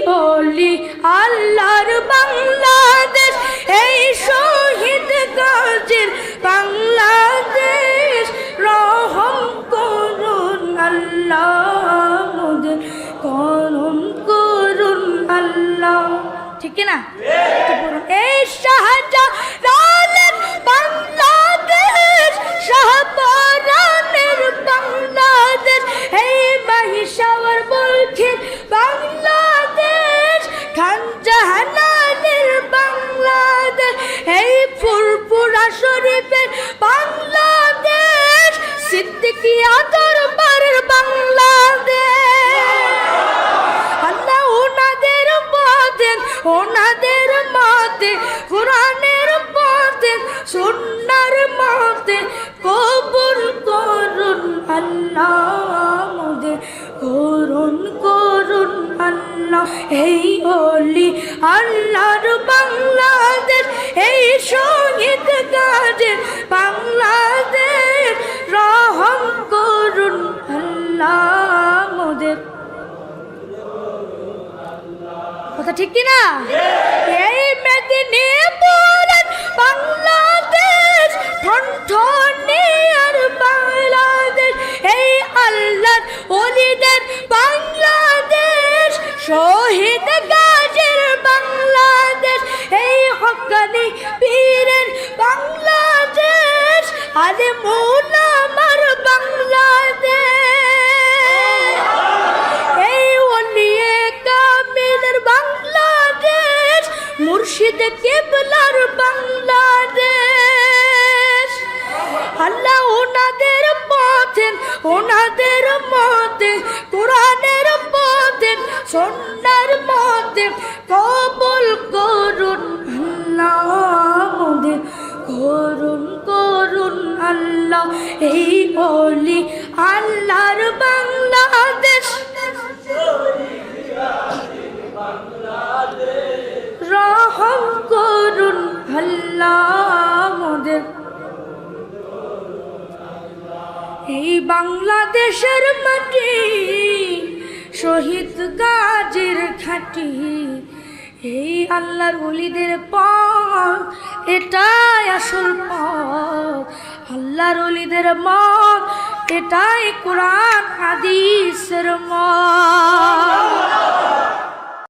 অলি আল্লাহর বাংলাদেশ এই শহীদ গাজীর বাংলাদেশ। রহম করুন আল্লাহ মোদের করুন করুন আল্লাহ। ঠিক না? এই শাহজালালের ওনাদের মতে, কোরআনের পথে, সুন্নার মতে, কবুল করুন আল্লাহ আমাদের করুন করুন আল্লাহ, এই অলি আল্লাহর বাংলাদেশ, এই সংগীত কাজে বাংলাদেশ। কথা ঠিক কি কেবলার বাংলাদেশ। আল্লাহ ওনাদের পথে, ওনাদের মতে কোরআনের পথে, সন্ন্যার মতে কবল করুন আমাদের করুন করুন আল্লাহ এই অলি আল্লাহর বাংলাদেশ। এই বাংলাদেশের মাটি, শহীদ গাজের খাটি এই আল্লাহর অলিদের পথ, এটাই আসল পথ। আল্লাহর অলিদের মত, এটাই কোরআন, হাদিসের মত।